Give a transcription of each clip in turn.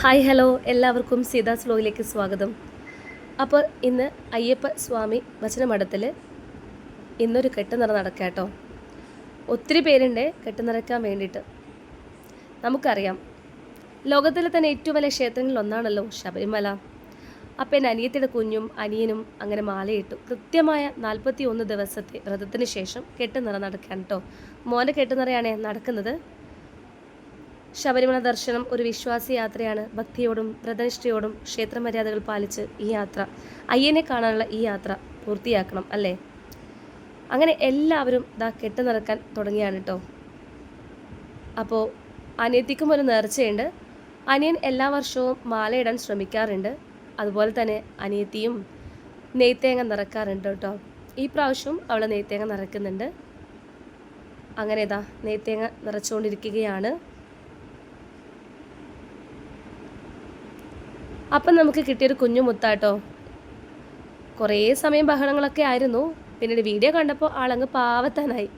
Hi hello. എല്ലാവർക്കും സീതാസ് വ്ലോഗിലേക്ക് സ്വാഗതം. അപ്പോൾ ഇന്ന് അയ്യപ്പ സ്വാമി വചനമഠത്തിൽ ഇന്നൊരു കെട്ടുനിറ നടക്കുക കേട്ടോ ഒത്തിരി പേരുണ്ട് കെട്ടുനിറയ്ക്കാൻ വേണ്ടിയിട്ട്. നമുക്കറിയാം. ലോകത്തിലെ തന്നെ ഏറ്റവും വലിയ ക്ഷേത്രങ്ങളിൽ ഒന്നാണല്ലോ ശബരിമല. അപ്പം എന്റെ അനിയത്തിയുടെ കുഞ്ഞും അനിയനും അങ്ങനെ മാലയിട്ടു. കൃത്യമായ നാൽപ്പത്തി ഒന്ന് ദിവസത്തെ വ്രതത്തിന് ശേഷം കെട്ടുനിറ നടക്കാൻ കേട്ടോ മോന്റെ കെട്ടുനിറയാണ് നടക്കുന്നത്. ശബരിമല ദർശനം ഒരു വിശ്വാസി യാത്രയാണ്. ഭക്തിയോടും വ്രതനിഷ്ഠയോടും ക്ഷേത്രമര്യാദകൾ പാലിച്ച് ഈ യാത്ര അയ്യനെ കാണാനുള്ള ഈ യാത്ര പൂർത്തിയാക്കണം അല്ലേ? അങ്ങനെ എല്ലാവരും ഇതാ കെട്ട് നിറക്കാൻ തുടങ്ങിയാണ് കേട്ടോ അപ്പോൾ അനിയത്തിക്കും ഒരു നേർച്ചയുണ്ട്. അനിയൻ എല്ലാ വർഷവും മാലയിടാൻ ശ്രമിക്കാറുണ്ട്. അതുപോലെ തന്നെ അനിയത്തിയും നെയ്ത്തേങ്ങ നിറക്കാറുണ്ട് കേട്ടോ ഈ പ്രാവശ്യവും അവൾ നെയ്ത്തേങ്ങ നിറക്കുന്നുണ്ട്. അങ്ങനെ ഇതാ നെയ്ത്തേങ്ങ നിറച്ചുകൊണ്ടിരിക്കുകയാണ്. അപ്പം നമുക്ക് കിട്ടിയൊരു കുഞ്ഞു മുത്താട്ടോ. കുറേ സമയം ബഹളങ്ങളൊക്കെ ആയിരുന്നു. പിന്നീട് വീഡിയോ കണ്ടപ്പോൾ ആളങ്ങ് പാവത്താനായി.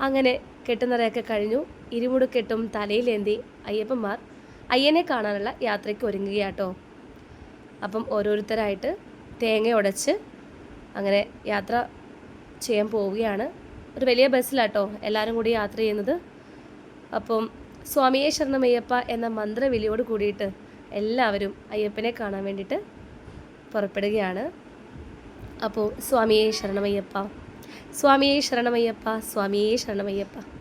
അങ്ങനെ കെട്ടുന്നറയൊക്കെ കഴിഞ്ഞു. ഇരുമുടുക്കെട്ടും തലയിലേന്തി അയ്യപ്പന്മാർ അയ്യനെ കാണാനുള്ള യാത്രയ്ക്ക് ഒരുങ്ങുകയാട്ടോ. അപ്പം ഓരോരുത്തരായിട്ട് തേങ്ങ ഉടച്ച് അങ്ങനെ യാത്ര ചെയ്യാൻ പോവുകയാണ്. ഒരു വലിയ ബസ്സിലാട്ടോ എല്ലാവരും കൂടി യാത്ര ചെയ്യുന്നത്. അപ്പം സ്വാമിയെ ശരണമയ്യപ്പ എന്ന മന്ത്രവിളിയോട് കൂടിയിട്ട് എല്ലാവരും അയ്യപ്പനെ കാണാൻ വേണ്ടിയിട്ട് പുറപ്പെടുകയാണ്. അപ്പോൾ സ്വാമിയെ ശരണമയ്യപ്പ. സ്വാമിയെ ശരണമയ്യപ്പ സ്വാമിയെ ശരണമയ്യപ്പ.